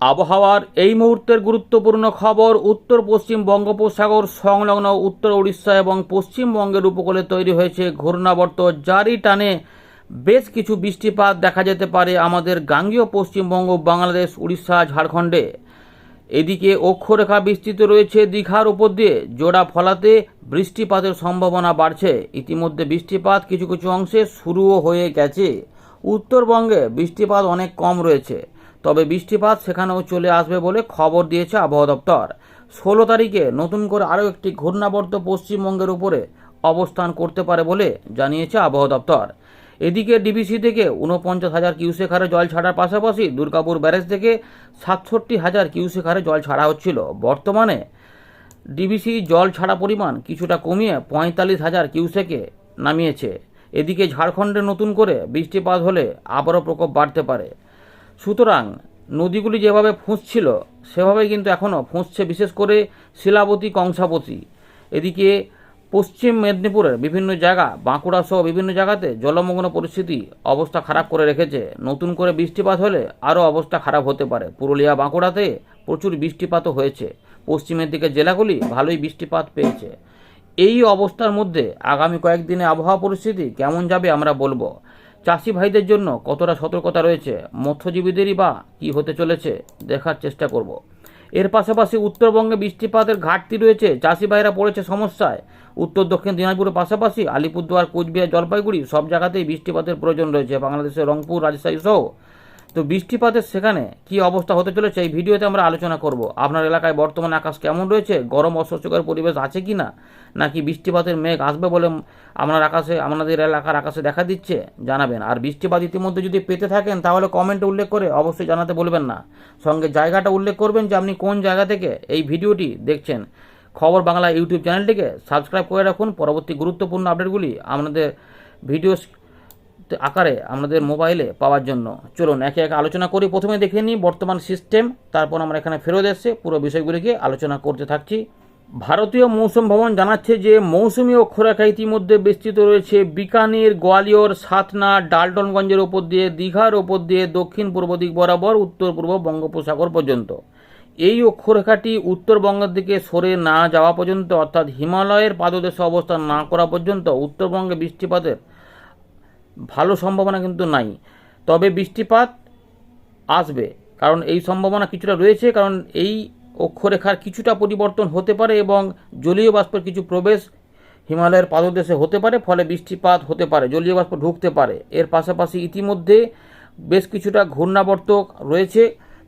আবহাওয়ার এই মুহূর্তের গুরুত্বপূর্ণ খবর, উত্তর, পশ্চিম বঙ্গোপসাগর সংলগ্ন উত্তর উড়িষ্যা এবং পশ্চিমবঙ্গের উপকূলে তৈরি হয়েছে ঘূর্ণাবর্ত জারি টানে। বেশ কিছু বৃষ্টিপাত দেখা যেতে পারে আমাদের গাঙ্গীয় পশ্চিমবঙ্গ, বাংলাদেশ, উড়িষ্যা, ঝাড়খণ্ডে। এদিকে অক্ষরেখা বিস্তৃত রয়েছে দীঘার উপর দিয়ে। জোড়া ফলাতে বৃষ্টিপাতের সম্ভাবনা বাড়ছে। ইতিমধ্যে বৃষ্টিপাত কিছু কিছু অংশে শুরুও হয়ে গেছে। উত্তরবঙ্গে বৃষ্টিপাত অনেক কম রয়েছে। তবে বৃষ্টিপাত সেখানেও চলে আসবে বলে খবর দিয়েছে আবহাওয়া দপ্তর। ষোলো তারিখে নতুন করে আরও একটি ঘূর্ণাবর্ত পশ্চিমবঙ্গের উপরে অবস্থান করতে পারে বলে জানিয়েছে আবহাওয়া দপ্তর। এদিকে ডিবিসি থেকে উনপঞ্চাশ হাজার কিউসেক হারে জল ছাড়ার পাশাপাশি দুর্গাপুর ব্যারেজ থেকে সাতষট্টি হাজার কিউসেক হারে জল ছাড়া হচ্ছিল। বর্তমানে ডিবিসি জল ছাড়া পরিমাণ কিছুটা কমিয়ে পঁয়তাল্লিশ হাজার কিউসেকে নামিয়েছে। এদিকে ঝাড়খণ্ডে নতুন করে বৃষ্টিপাত হলে আবারও প্রকোপ বাড়তে পারে। সুতরাং নদীগুলি যেভাবে ফুঁসছিল সেভাবে কিন্তু এখনও ফুঁসছে, বিশেষ করে শিলাবতী, কংসাবতী। এদিকে পশ্চিম মেদিনীপুরের বিভিন্ন জায়গা, বাঁকুড়া সহ বিভিন্ন জায়গাতে জলমগ্ন পরিস্থিতি অবস্থা খারাপ করে রেখেছে। নতুন করে বৃষ্টিপাত হলে আরও অবস্থা খারাপ হতে পারে। পুরুলিয়া, বাঁকুড়াতে প্রচুর বৃষ্টিপাতও হয়েছে। পশ্চিমের দিকে জেলাগুলি ভালোই বৃষ্টিপাত পেয়েছে। এই অবস্থার মধ্যে আগামী কয়েকদিনে আবহাওয়া পরিস্থিতি কেমন যাবে আমরা বলব। চাষি ভাইদের জন্য কতটা সতর্কতা রয়েছে? মৎস্যজীবীদেরই বা কী হতে চলেছে? দেখার চেষ্টা করব। এর পাশাপাশি উত্তরবঙ্গে বৃষ্টিপাতের ঘাটতি রয়েছে। চাষি ভাইরা পড়েছে সমস্যায়। উত্তর দক্ষিণ দিনাজপুরের পাশাপাশি আলিপুরদুয়ার, কোচবিহার, জলপাইগুড়ি সব জায়গাতেই বৃষ্টিপাতের প্রয়োজন রয়েছে। বাংলাদেশের রংপুর, রাজশাহী সহ তো বৃষ্টিপাতের সেখানে কি অবস্থা হতে চলেছে এই ভিডিওতে আমরা আলোচনা করব। আপনার এলাকায় বর্তমানে আকাশ কেমন রয়েছে? গরম অস্বস্তিকর পরিবেশ আছে কি না নাকি বৃষ্টিপাতের মেঘ আসবে বলে আপনার আকাশে, আপনাদের এলাকার আকাশে দেখা দিচ্ছে? জানাবেন। আর বৃষ্টিপাত ইতিমধ্যে যদি পেতে থাকেন, তাহলে কমেন্টে উল্লেখ করে অবশ্যই জানাতে বলবেন না। সঙ্গে জায়গাটা উল্লেখ করবেন যে আপনি কোন জায়গা থেকে এই ভিডিওটি দেখছেন। খবর বাংলা ইউটিউব চ্যানেলটিকে সাবস্ক্রাইব করে রাখুন। পরবর্তী গুরুত্বপূর্ণ আপডেটগুলি আপনাদের ভিডিও আকারে আমাদের মোবাইলে পাওয়ার জন্য। চলুন, একে একে আলোচনা করি। প্রথমে দেখে নিই বর্তমান সিস্টেম, তারপর আমরা এখানে ফেরত এসে পুরো বিষয়গুলিকে আলোচনা করতে থাকছি। ভারতীয় মৌসুম ভবন জানাচ্ছে যে, মৌসুমি অক্ষরেখা ইতিমধ্যে বিস্তৃত রয়েছে বিকানির, গোয়ালিয়র, সাতনা, ডালটনগঞ্জের ওপর দিয়ে, দীঘার ওপর দিয়ে, দক্ষিণ পূর্ব দিক বরাবর, উত্তর পূর্ব বঙ্গোপসাগর পর্যন্ত। এই অক্ষরেখাটি উত্তরবঙ্গের দিকে সরে না যাওয়া পর্যন্ত, অর্থাৎ হিমালয়ের পাদদেশে অবস্থান না করা পর্যন্ত, উত্তরবঙ্গে বৃষ্টিপাতের ভালো সম্ভাবনা কিন্তু নাই। তবে বৃষ্টিপাত আসবে, কারণ এই সম্ভাবনা কিছুটা রয়েছে, কারণ এই অক্ষরেখার কিছুটা পরিবর্তন হতে পারে এবং জলীয় বাষ্পের কিছু প্রবেশ হিমালয়ের পাদদেশে হতে পারে, ফলে বৃষ্টিপাত হতে পারে, জলীয় বাষ্প ঢুকতে পারে। এর পাশাপাশি ইতিমধ্যে বেশ কিছুটা ঘূর্ণাবর্ত রয়েছে,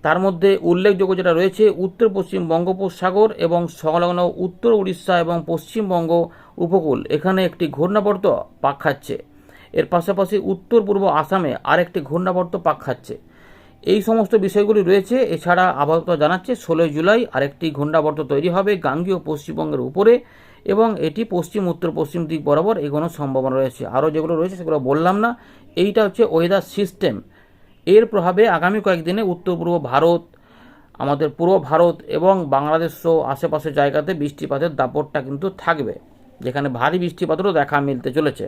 তার মধ্যে উল্লেখযোগ্য যেটা রয়েছে উত্তর পশ্চিম বঙ্গোপসাগর এবং সংলগ্ন উত্তর উড়িষ্যা এবং পশ্চিমবঙ্গ উপকূল। এখানে একটি ঘূর্ণাবর্ত পাক খাচ্ছে। এর পাশাপাশি উত্তর পূর্ব আসামে আরেকটি ঘূর্ণাবর্ত পাক খাচ্ছে। এই সমস্ত বিষয়গুলি রয়েছে, এছাড়া আবহাওয়া জানাচ্ছে ষোলোই জুলাই আরেকটি ঘূর্ণাবর্ত তৈরি হবে গাঙ্গীয় পশ্চিমবঙ্গের উপরে এবং এটি পশ্চিম, উত্তর, পশ্চিম দিক বরাবর এগোনোর সম্ভাবনা রয়েছে। আরও যেগুলো রয়েছে সেগুলো বললাম না। এইটা হচ্ছে ওয়েদার সিস্টেম এর প্রভাবে আগামী কয়েকদিনে উত্তর, পূর্ব ভারত, আমাদের পূর্ব ভারত এবং বাংলাদেশ সহ আশেপাশের জায়গাতে বৃষ্টিপাতের দাপটটা কিন্তু থাকবে। যেখানে ভারী বৃষ্টিপাতেরও দেখা মিলতে চলেছে।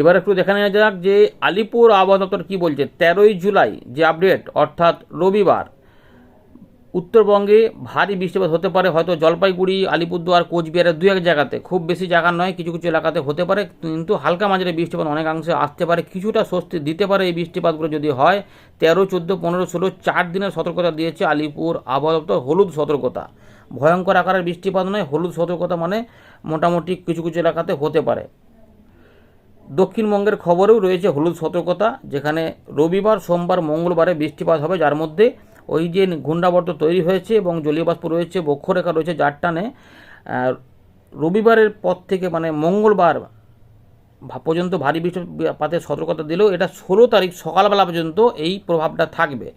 এবার একটু দেখে নেওয়া যাক যে আলিপুর আবহাওয়া দপ্তর কী বলছে। তেরোই জুলাই যে আপডেট অর্থাৎ রবিবার, উত্তরবঙ্গে ভারী বৃষ্টিপাত হতে পারে। হয়তো জলপাইগুড়ি, আলিপুরদুয়ার, কোচবিহারের দু এক জায়গাতে। খুব বেশি জায়গা নয়, কিছু কিছু এলাকাতে হতে পারে। কিন্তু হালকা মাঝারি বৃষ্টিপাত অনেকাংশে আসতে পারে। কিছুটা স্বস্তি দিতে পারে এই বৃষ্টিপাতগুলো যদি হয়। তেরো, চোদ্দ, পনেরো, ষোলো, চার দিনের সতর্কতা দিয়েছে আলিপুর আবহাওয়া দপ্তর হলুদ সতর্কতা। ভয়ঙ্কর আকারের বৃষ্টিপাত নয়, হলুদ সতর্কতা মানে মোটামুটি কিছু কিছু এলাকাতে হতে পারে। দক্ষিণবঙ্গের খবরেও রয়েছে হলুদ সতর্কতা, যেখানে রবিবার, সোমবার, মঙ্গলবারে বৃষ্টিপাত হবে। যার মধ্যে ওই যে ঘূর্ণাবর্ত তৈরি হয়েছে এবং জলীয় বাষ্প রয়েছে, বক্ষরেখা রয়েছে যার টানে রবিবারের পর থেকে মানে মঙ্গলবার পর্যন্ত ভারী বৃষ্টিপাতের সতর্কতা দিলেও এটা ষোলো তারিখ সকালবেলা পর্যন্ত এই প্রভাবটা থাকবে।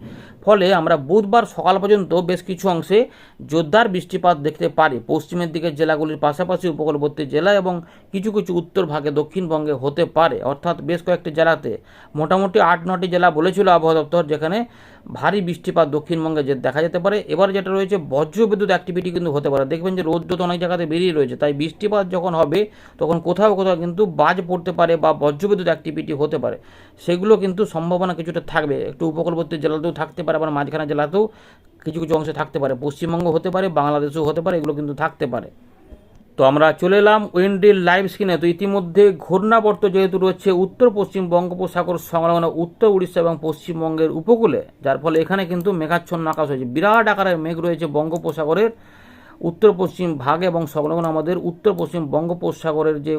ফলে আমরা বুধবার সকাল পর্যন্ত বেশ কিছু অংশে জোরদার বৃষ্টিপাত দেখতে পারি। পশ্চিমের দিকের জেলাগুলির পাশাপাশি উপকূলবর্তী জেলা এবং কিছু কিছু উত্তর ভাগে দক্ষিণবঙ্গে হতে পারে। অর্থাৎ বেশ কয়েকটি জেলাতে মোটামুটি আট নটি জেলা বলেছিল আবহাওয়া দপ্তর যেখানে ভারী বৃষ্টিপাত দক্ষিণবঙ্গে যে দেখা যেতে পারে। এবার যেটা রয়েছে, বজ্রবিদ্যুৎ অ্যাক্টিভিটি কিন্তু হতে পারে। দেখবেন যে রৌদ্র তো অনেক জায়গাতে বেরিয়ে রয়েছে, তাই বৃষ্টিপাত যখন হবে, তখন কোথাও কোথাও কিন্তু বাজ পড়তে পারে বা বজ্রবিদ্যুৎ অ্যাক্টিভিটি হতে পারে, সেগুলো কিন্তু সম্ভাবনা কিছুটা থাকবে। একটু উপকূলবর্তী জেলাতেও থাকতে পারে, আবার মাঝখানে জেলাতেও কিছু কিছু অংশে থাকতে পারে। পশ্চিমবঙ্গ হতে পারে, বাংলাদেশও হতে পারে, এগুলো কিন্তু থাকতে পারে। তো আমরা চলে এলাম উইন্ডিল লাইভ স্ক্রিনে। তো ইতিমধ্যে ঘূর্ণাবর্ত যেহেতু রয়েছে উত্তর, পশ্চিম বঙ্গোপসাগর সংলগ্ন উত্তর উড়িষ্যা এবং পশ্চিমবঙ্গের উপকূলে, যার ফলে এখানে কিন্তু মেঘাচ্ছন্ন আকাশ হয়েছে। বিরাট আকারের মেঘ রয়েছে বঙ্গোপসাগরের উত্তর, পশ্চিম ভাগে এবং সংলগ্ন আমাদের উত্তর, পশ্চিম বঙ্গোপসাগরের যে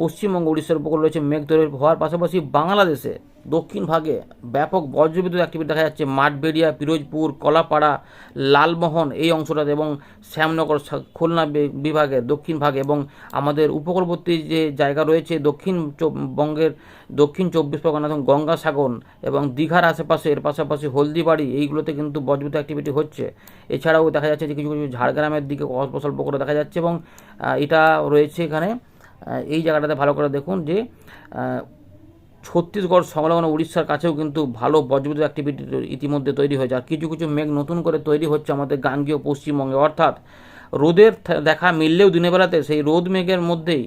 পশ্চিমবঙ্গ, উড়িষ্যার উপকূল রয়েছে মেঘ তৈরি হওয়ার পাশাপাশি বাংলাদেশে দক্ষিণ ভাগে ব্যাপক বজ্রবিদ্যুৎ অ্যাক্টিভিটি দেখা যাচ্ছে। মাঠবেড়িয়া, পিরোজপুর, কলাপাড়া, লালমোহন এই অংশটাতে এবং শ্যামনগর খুলনা বিভাগে দক্ষিণ ভাগে এবং আমাদের উপকূলবর্তী যে জায়গা রয়েছে দক্ষিণ বঙ্গের দক্ষিণ চব্বিশ পরগনা এবং গঙ্গাসাগর এবং দীঘার আশেপাশে, এর পাশাপাশি হলদিবাড়ি এইগুলোতে কিন্তু বজ্রবিদ্যুৎ অ্যাক্টিভিটি হচ্ছে। এছাড়াও দেখা যাচ্ছে যে কিছু কিছু ঝাড়গ্রামের দিকে অল্প স্বল্প করে দেখা যাচ্ছে এবং এটা রয়েছে এখানে। এই জায়গাটাতে ভালো করে দেখুন যে ছত্তিশগড় সংলগ্ন উড়িষ্যার কাছেও কিন্তু ভালো বজ্রবিদ্যুৎ অ্যাক্টিভিটি ইতিমধ্যে তৈরি হয়েছে। আর কিছু কিছু মেঘ নতুন করে তৈরি হচ্ছে আমাদের গাঙ্গীয় পশ্চিমবঙ্গে। অর্থাৎ রোদের দেখা মিললেও দিনের বেলাতে সেই রোদ মেঘের মধ্যেই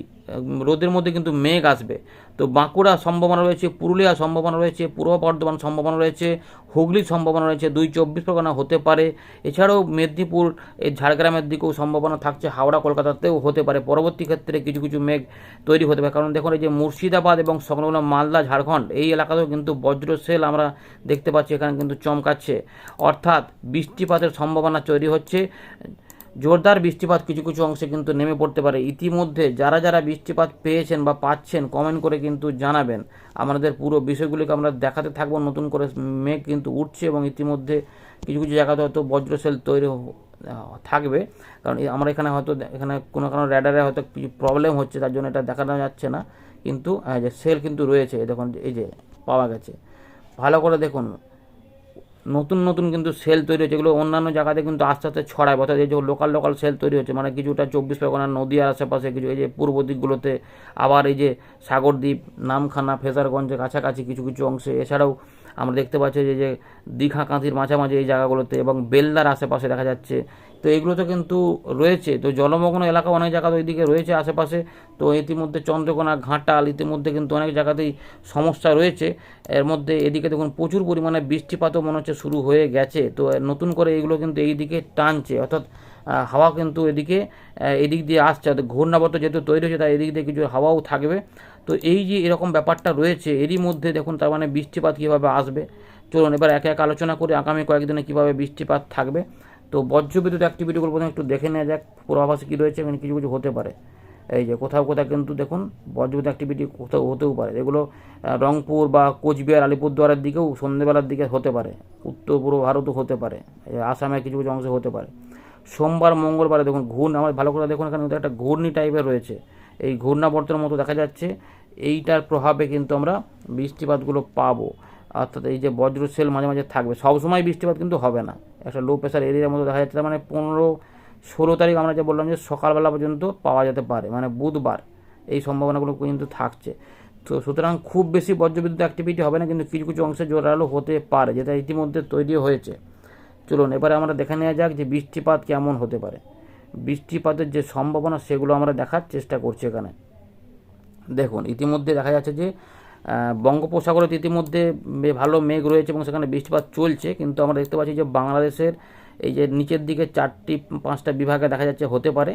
রোদের মধ্যে কিন্তু মেঘ আসবে। তো বাঁকুড়া সম্ভাবনা রয়েছে, পুরুলিয়া সম্ভাবনা রয়েছে, পূর্ব বর্ধমান সম্ভাবনা রয়েছে হুগলির সম্ভাবনা রয়েছে, দুই চব্বিশ পরগনা হতে পারে। এছাড়াও মেদিনীপুর, এই ঝাড়গ্রামের দিকেও সম্ভাবনা থাকছে, হাওড়া, কলকাতাতেও হতে পারে। পরবর্তী ক্ষেত্রে কিছু কিছু মেঘ তৈরি হতে পারে। কারণ দেখুন, এই যে মুর্শিদাবাদ এবং সংলগ্ন মালদা, ঝাড়খণ্ড, এই এলাকাতেও কিন্তু বজ্রশেল আমরা দেখতে পাচ্ছি, এখানে কিন্তু চমকাচ্ছে। অর্থাৎ বৃষ্টিপাতের সম্ভাবনা তৈরি হচ্ছে। জোরদার বৃষ্টিপাত কিছু কিছু অংশে কিন্তু নেমে পড়তে পারে। ইতিমধ্যে যারা যারা বৃষ্টিপাত পেয়েছেন বা পাচ্ছেন কমেন্ট করে কিন্তু জানাবেন। আমাদের পুরো বিষয়গুলিকে আমরা দেখাতে থাকব, নতুন করে মেঘ কিন্তু উঠছে এবং ইতিমধ্যে কিছু কিছু জায়গাতে হয়তো বজ্রশেল তৈরি থাকবে। কারণ আমরা এখানে হয়তো এখানে কোনো কোনো র্যাডারে হয়তো কিছু প্রবলেম হচ্ছে, তার জন্য এটা দেখানো যাচ্ছে না। কিন্তু যে সেল কিন্তু রয়েছে দেখুন, এই যে পাওয়া গেছে। ভালো করে দেখুন নতুন নতুন কিন্তু সেল তৈরি হচ্ছে। এগুলো অন্যান্য জায়গাতে কিন্তু আস্তে আস্তে ছড়ায়। অর্থাৎ এই যে লোকাল লোকাল সেল তৈরি হচ্ছে মানে কিছুটা চব্বিশ পরগনার নদীয়ার আশেপাশে কিছু, এই যে পূর্ব দিকগুলোতে আবার এই যে সাগরদ্বীপ, নামখানা, ফেজারগঞ্জের কাছাকাছি কিছু কিছু অংশে। এছাড়াও আমরা দেখতে পাচ্ছি যে যে দীঘা কাঁথির মাঝামাঝি এই জায়গাগুলোতে এবং বেলদার আশেপাশে দেখা যাচ্ছে। তো এগুলো তো কিন্তু রয়েছে। তো জলমগ্ন এলাকা অনেক জায়গা ওইদিকে রয়েছে আশেপাশে। তো ইতিমধ্যে চন্দ্রকোনা, ঘাটাল ইতিমধ্যে কিন্তু অনেক জায়গাতেই সমস্যা রয়েছে। এর মধ্যে এদিকে দেখুন প্রচুর পরিমাণে বৃষ্টিপাতও মনে হচ্ছে শুরু হয়ে গেছে। তো নতুন করে এগুলো কিন্তু এই দিকে টানছে। অর্থাৎ হাওয়া কিন্তু এদিকে এদিক দিয়ে আসছে। অর্থাৎ ঘূর্ণাবর্ত যেহেতু তৈরি হয়েছে, তাই এদিক দিয়ে কিছু হাওয়াও থাকবে। তো এই যে এরকম ব্যাপারটা রয়েছে, এরই মধ্যে দেখুন তার মানে বৃষ্টিপাত কীভাবে আসবে। চলুন, এবার একে এক আলোচনা করে, আগামী কয়েকদিনে কীভাবে বৃষ্টিপাত থাকবে। তো বজ্রবিদ্যুৎ অ্যাক্টিভিটিগুলো প্রথমে একটু দেখে নেওয়া যাক, পূর্বাভাসে কী রয়েছে, এখানে কিছু কিছু হতে পারে। এই যে কোথাও কোথাও কিন্তু দেখুন, বজ্রবিদ্যুৎ অ্যাক্টিভিটি কোথাও হতেও পারে। এগুলো রংপুর বা কোচবিহার, আলিপুরদুয়ারের দিকেও সন্ধ্যেবেলার দিকে হতে পারে। উত্তর পূর্ব ভারতও হতে পারে। আসামের কিছু কিছু অংশে হতে পারে। সোমবার, মঙ্গলবারে দেখুন, ঘূর্ণ আমার ভালো করে দেখুন এখানে একটা ঘূর্ণি টাইপের রয়েছে। এই ঘূর্ণাবর্তের মতো দেখা যাচ্ছে, এইটার প্রভাবে কিন্তু আমরা বৃষ্টিপাতগুলো পাবো। অর্থাৎ এই যে বজ্রশেল মাঝে মাঝে থাকবে সবসময় বৃষ্টিপাত কিন্তু হবে না। একটা লো প্রেশার এরিয়ার মতো দেখা যাচ্ছে মানে পনেরো, ষোলো তারিখ আমরা যে বললাম যে সকালবেলা পর্যন্ত পাওয়া যেতে পারে মানে বুধবার এই সম্ভাবনাগুলো কিন্তু থাকছে। তো সুতরাং খুব বেশি বজ্রবিদ্যুৎ অ্যাক্টিভিটি হবে না, কিন্তু কিছু কিছু অংশে জোরালো হতে পারে, যেটা ইতিমধ্যে তৈরি হয়েছে। চলুন, এবারে আমরা দেখে নেওয়া যাক যে বৃষ্টিপাত কেমন হতে পারে। বৃষ্টিপাতের যে সম্ভাবনা, সেগুলো আমরা দেখার চেষ্টা করছি এখানে। দেখুন, ইতিমধ্যে দেখা যাচ্ছে যে বঙ্গোপসাগরে ইতিমধ্যে ভালো মেঘ রয়েছে এবং সেখানে বৃষ্টিপাত চলছে। কিন্তু আমরা দেখতে পাচ্ছি যে বাংলাদেশের এই যে নিচের দিকে চারটি, পাঁচটা বিভাগে দেখা যাচ্ছে হতে পারে।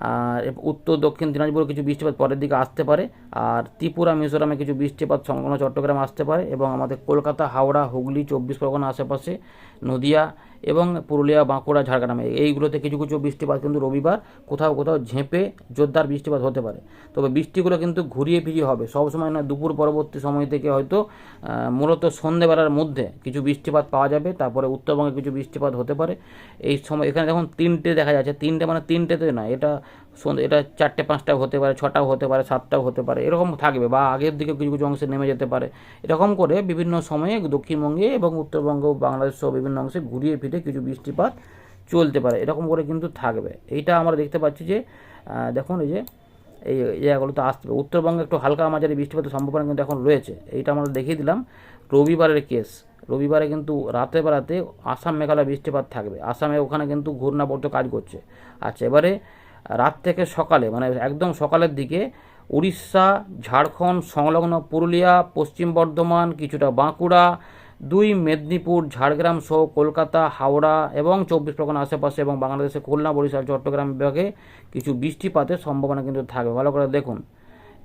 আর উত্তর, দক্ষিণ দিনাজপুরে কিছু বৃষ্টিপাত পরের দিকে আসতে পারে, আর ত্রিপুরা, মিজোরামে কিছু বৃষ্টিপাত সংলগ্ন চট্টগ্রাম আসতে পারে এবং আমাদের কলকাতা, হাওড়া, হুগলি, চব্বিশ পরগনা আশেপাশে, নদিয়া এবং পুরুলিয়া, বাঁকুড়া, ঝাড়গ্রামে এইগুলোতে কিছু কিছু বৃষ্টিপাত কিন্তু রবিবার কোথাও কোথাও ঝেঁপে জোরদার বৃষ্টিপাত হতে পারে। তবে বৃষ্টিগুলো কিন্তু ঘুরিয়ে ফিরিয়ে হবে। সবসময় না, দুপুর পরবর্তী সময় থেকে হয়তো মূলত সন্ধেবেলার মধ্যে কিছু বৃষ্টিপাত পাওয়া যাবে। তারপরে উত্তরবঙ্গে কিছু বৃষ্টিপাত হতে পারে। এই সময় এখানে দেখুন, তিনটে দেখা যাচ্ছে। তিনটে মানে তিনটেতে না এটা এটা চারটে, পাঁচটাও হতে পারে, ছটাও হতে পারে, সাতটাও হতে পারে, এরকম থাকবে বা আগের দিকে কিছু কিছু অংশে নেমে যেতে পারে। এরকম করে বিভিন্ন সময়ে দক্ষিণবঙ্গে এবং উত্তরবঙ্গ, বাংলাদেশ সহ বিভিন্ন অংশে ঘুরিয়ে ফিরে কিছু বৃষ্টিপাত চলতে পারে। এরকম করে কিন্তু থাকবে। এইটা আমরা দেখতে পাচ্ছি যে দেখুন এই যে, এই এই জায়গাগুলো তো আসতে উত্তরবঙ্গে একটু হালকা মাঝারি বৃষ্টিপাতের সম্ভাবনা কিন্তু এখন রয়েছে। এইটা আমরা দেখিয়ে দিলাম রবিবারের কেস। রবিবারে কিন্তু রাতের বেলাতে আসাম মেঘালয় বৃষ্টিপাত থাকবে। আসামে ওখানে কিন্তু ঘূর্ণাবর্ত কাজ করছে। আচ্ছা এবারে রাত থেকে সকালে মানে একদম সকালের দিকে উড়িষ্যা, ঝাড়খণ্ড, সংলগ্ন পুরুলিয়া, পশ্চিম বর্ধমান, কিছুটা বাঁকুড়া, দুই মেদিনীপুর, ঝাড়গ্রাম সহ কলকাতা, হাওড়া এবং চব্বিশ পরগনা আশেপাশে এবং বাংলাদেশের খুলনা, বরিশাল, চট্টগ্রাম বিভাগে কিছু বৃষ্টিপাতের সম্ভাবনা কিন্তু থাকবে ভালো করে দেখুন।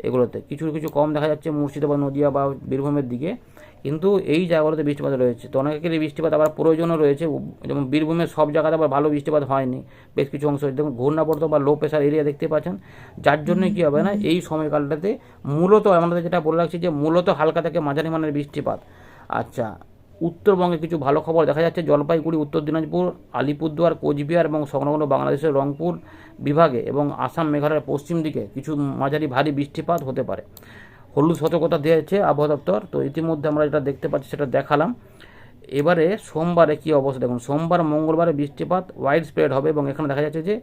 এগুলোতে। কিছু কিছু কম দেখা যাচ্ছে মুর্শিদাবাদ, নদিয়া বা বীরভূমের দিকে। কিন্তু এই জায়গাগুলোতে বৃষ্টিপাত রয়েছে। তো অনেকেরই বৃষ্টিপাত আবার প্রয়োজনও রয়েছে। যেমন বীরভূমের সব জায়গাতে আবার ভালো বৃষ্টিপাত হয়নি। বেশ কিছু অংশ দেখুন, ঘূর্ণাবর্ত বা লো প্রেশার এরিয়া দেখতে পাচ্ছেন। যার জন্য কী হবে না, এই সময়কালটাতে মূলত আমাদের যেটা বলে রাখছি যে, মূলত হালকা থেকে মাঝারি মানের বৃষ্টিপাত। আচ্ছা উত্তরবঙ্গে কিছু ভালো খবর দেখা যাচ্ছে। জলপাইগুড়ি, উত্তর দিনাজপুর, আলিপুরদুয়ার, কোচবিহার এবং সংলগ্ন বাংলাদেশের রংপুর বিভাগে এবং আসাম মেঘালয়ের পশ্চিম দিকে কিছু মাঝারি ভারী বৃষ্টিপাত হতে পারে। হলুদ সতর্কতা দিয়েছে আবহাওয়া দপ্তর। তো ইতিমধ্যে আমরা যেটা দেখতে পাচ্ছি সেটা দেখালাম। এবারে সোমবারে কী অবস্থা? দেখুন, সোমবার, মঙ্গলবারে বৃষ্টিপাত ওয়াইড স্প্রেড হবে এবং এখানে দেখা যাচ্ছে যে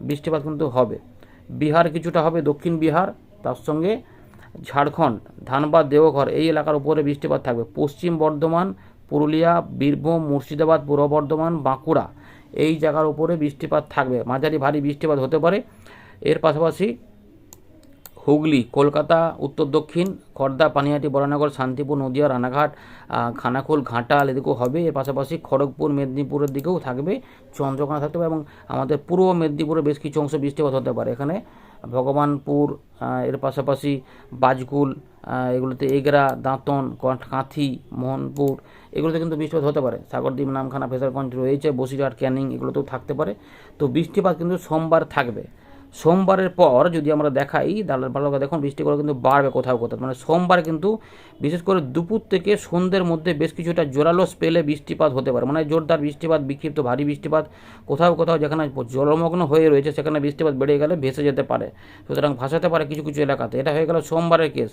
বৃষ্টিপাত কিন্তু হবে। বিহার কিছুটা হবে, দক্ষিণ বিহার, তার সঙ্গে ঝাড়খণ্ড, ধানবাদ, দেওঘর এই এলাকার উপরে বৃষ্টিপাত থাকবে। পশ্চিম বর্ধমান পুরুলিয়া বীরভূম মুর্শিদাবাদ পূর্ব বর্ধমান বাঁকুড়া। এই জায়গার উপরে বৃষ্টিপাত থাকবে। মাঝারি ভারী বৃষ্টিপাত হতে পারে। এর পাশাপাশি হুগলি কলকাতা উত্তর দক্ষিণ খর্দা পানিহাটি বরানগর শান্তিপুর নদিয়া রানাঘাট আহ, খানাকুল ঘাটাল এদিকেও হবে। এর পাশাপাশি খড়গপুর মেদিনীপুরের দিকেও থাকবে। চন্দ্রকোনা থাকতে পারে এবং আমাদের পূর্ব মেদিনীপুরের বেশ কিছু অংশ বৃষ্টিপাত হতে পারে। এখানে ভগবানপুর এর পাশাপাশি বাজগুল এগুলোতে এগরা, দাঁতন কাঁথি, মোহনপুর, এগুলোতে কিন্তু বৃষ্টিপাত হতে পারে। সাগরদ্বীপ, নামখানা, ফেসারগঞ্জ রয়েছে, বসিরহাট, ক্যানিং, এগুলোতেও থাকতে পারে। তো বৃষ্টিপাত কিন্তু সোমবার থাকবে। সোমবারের পর যদি আমরা দেখাই, তাহলে ভালো করে দেখুন বৃষ্টিগুলো কিন্তু বাড়বে কোথাও কোথাও। মানে সোমবার কিন্তু বিশেষ করে দুপুর থেকে সন্ধ্যের মধ্যে বেশ কিছুটা জোরালো স্পেলে বৃষ্টিপাত হতে পারে। মানে জোরদার বৃষ্টিপাত, বিক্ষিপ্ত ভারী বৃষ্টিপাত কোথাও কোথাও যেখানে জলমগ্ন হয়ে রয়েছে, সেখানে বৃষ্টিপাত বেড়ে গেলে ভেসে যেতে পারে। সুতরাং ভাসাতে পারে কিছু কিছু এলাকাতে। এটা হয়ে গেল সোমবারের কেস।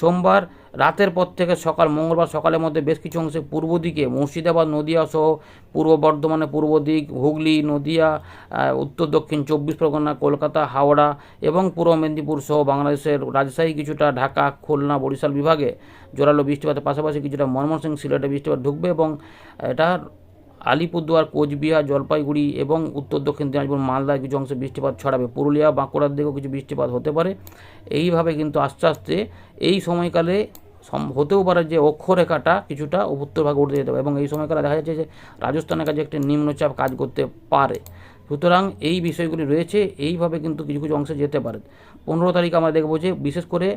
সোমবার রাতের পর থেকে সকাল, মঙ্গলবার সকালের মধ্যে বেশ কিছু অংশে পূর্ব দিকে মুর্শিদাবাদ, নদিয়া সহ পূর্ব বর্ধমানে পূর্ব দিক, হুগলি, নদিয়া উত্তর দক্ষিণ চব্বিশ পরগনা, কলকাতা হাওড়া এবং পূর্ব মেদিনীপুর সহ বাংলাদেশের রাজশাহী কিছুটা, ঢাকা, খুলনা, বরিশাল বিভাগে জোরালো বৃষ্টিপাতের পাশাপাশি কিছুটা ময়মনসিংহ সিলেটে বৃষ্টিপাত ঢুকবে এবং এটা আলিপুরদুয়ার, কোচবিহার, জলপাইগুড়ি এবং উত্তর দক্ষিণ দিনাজপুর, মালদায় কিছু অংশে বৃষ্টিপাত ছড়াবে। পুরুলিয়া, বাঁকুড়ার দিকেও কিছু বৃষ্টিপাত হতে পারে। এইভাবে কিন্তু আস্তে আস্তে এই সময়কালে সম- হতেও পারে যে অক্ষরেখাটা কিছুটা উত্তরভাগে উঠে যেতে পারে এবং এই সময়কালে দেখা যাচ্ছে যে রাজস্থানের কাছে একটি নিম্নচাপ কাজ করতে পারে। সুতরাং এই বিষয়গুলি রয়েছে, এইভাবে কিন্তু কিছু কিছু অংশে যেতে পারে। পনেরো তারিখ আমরা দেখব যে বিশেষ করে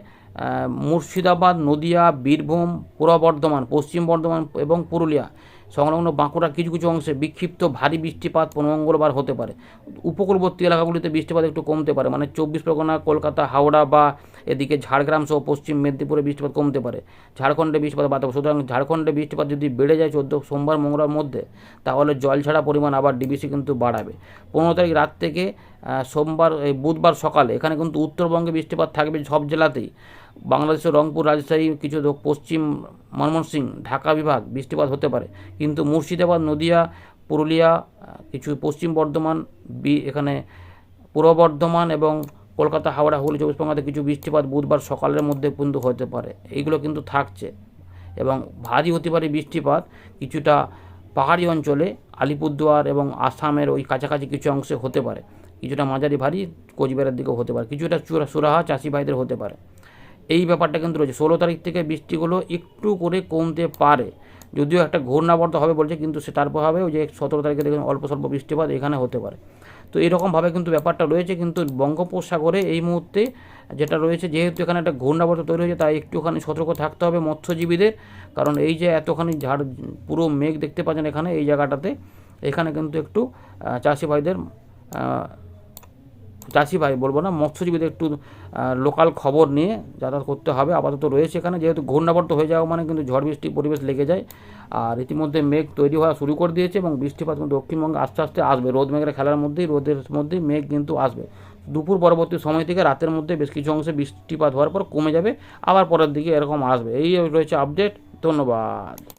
মুর্শিদাবাদ, নদিয়া, বীরভূম, পূর্ব বর্ধমান, পশ্চিম বর্ধমান এবং পুরুলিয়া সংলগ্ন বাঁকুড়ার কিছু কিছু অংশে বিক্ষিপ্ত ভারী বৃষ্টিপাত মঙ্গলবার হতে পারে। উপকূলবর্তী এলাকাগুলিতে বৃষ্টিপাত একটু কমতে পারে মানে চব্বিশ পরগনা, কলকাতা, হাওড়া বা এদিকে ঝাড়গ্রাম সহ পশ্চিম মেদিনীপুরে বৃষ্টিপাত কমতে পারে। ঝাড়খণ্ডে বৃষ্টিপাত বাড়তে পারে সুতরাং ঝাড়খণ্ডে বৃষ্টিপাত যদি বেড়ে যায় চোদ্দ সোমবার মঙ্গলবার মধ্যে, তাহলে জল ছাড়া পরিমাণ আবার ডিবিসি কিন্তু বাড়াবে। পনেরো তারিখ রাত থেকে সোমবার বুধবার সকালে, এখানে কিন্তু উত্তরবঙ্গে বৃষ্টিপাত থাকবে সব জেলাতেই। বাংলাদেশের রংপুর, রাজশাহী, কিছু পশ্চিম ময়মনসিংহ ঢাকা বিভাগ বৃষ্টিপাত হতে পারে। কিন্তু মুর্শিদাবাদ, নদিয়া, পুরুলিয়া কিছু পশ্চিম বর্ধমান, বি এখানে পূর্ব বর্ধমান এবং কলকাতা, হাওড়া, হুগলি, চব্বিশ পরগনাতে কিছু বৃষ্টিপাত বুধবার সকালের মধ্যে কিন্তু হতে পারে। এইগুলো কিন্তু থাকছে এবং ভারী হতে পারে বৃষ্টিপাত কিছুটা পাহাড়ি অঞ্চলে, আলিপুরদুয়ার এবং আসামের ওই কাছাকাছি কিছু অংশে হতে পারে। কিছুটা মাঝারি ভারী কোচবিহারের দিকেও হতে পারে। কিছুটা চূড়া সুরাহা চাষি ভাইদের হতে পারে। এই ব্যাপারটা কিন্তু রয়েছে। ষোলো তারিখ থেকে বৃষ্টিগুলো একটু করে কমতে পারে। যদিও একটা ঘূর্ণাবর্ত হবে বলছে কিন্তু সে তারপর হবে ওই যে সতেরো তারিখে দেখুন অল্প স্বল্প বৃষ্টিপাত এখানে হতে পারে। তো এরকমভাবে কিন্তু ব্যাপারটা রয়েছে কিন্তু বঙ্গোপসাগরে এই মুহূর্তে যেটা রয়েছে যেহেতু এখানে একটা ঘূর্ণাবর্ত তৈরি হয়েছে তাই একটুখানি সতর্ক থাকতে হবে মৎস্যজীবীদের। কারণ এই যে এতখানি ঝাড় পুরো মেঘ দেখতে পাচ্ছেন এখানে এই জায়গাটাতে। এখানে কিন্তু একটু আহ, চাষি ভাইদের আহ, চাষি ভাই, বলব না, মৎস্যজীবীদের একটু লোকাল খবর নিয়ে যাতায়াত করতে হবে। আপাতত রয়েছে এখানে, যেহেতু ঘূর্ণাবর্ত হয়ে যাওয়া মানে কিন্তু ঝড় বৃষ্টি পরিবেশ লেগে যায়। আর ইতিমধ্যে মেঘ তৈরি হওয়া শুরু করে দিয়েছে এবং বৃষ্টিপাত কিন্তু দক্ষিণবঙ্গে আস্তে আস্তে আসবে। রোদ মেঘের খেলার মধ্যেই, রোদের মধ্যেই মেঘ কিন্তু আসবে। দুপুর পরবর্তী সময় থেকে রাতের মধ্যে বেশ কিছু অংশে বৃষ্টিপাত হওয়ার পর কমে যাবে, আবার পরের দিকে এরকম আসবে। এই রয়েছে আপডেট ধন্যবাদ।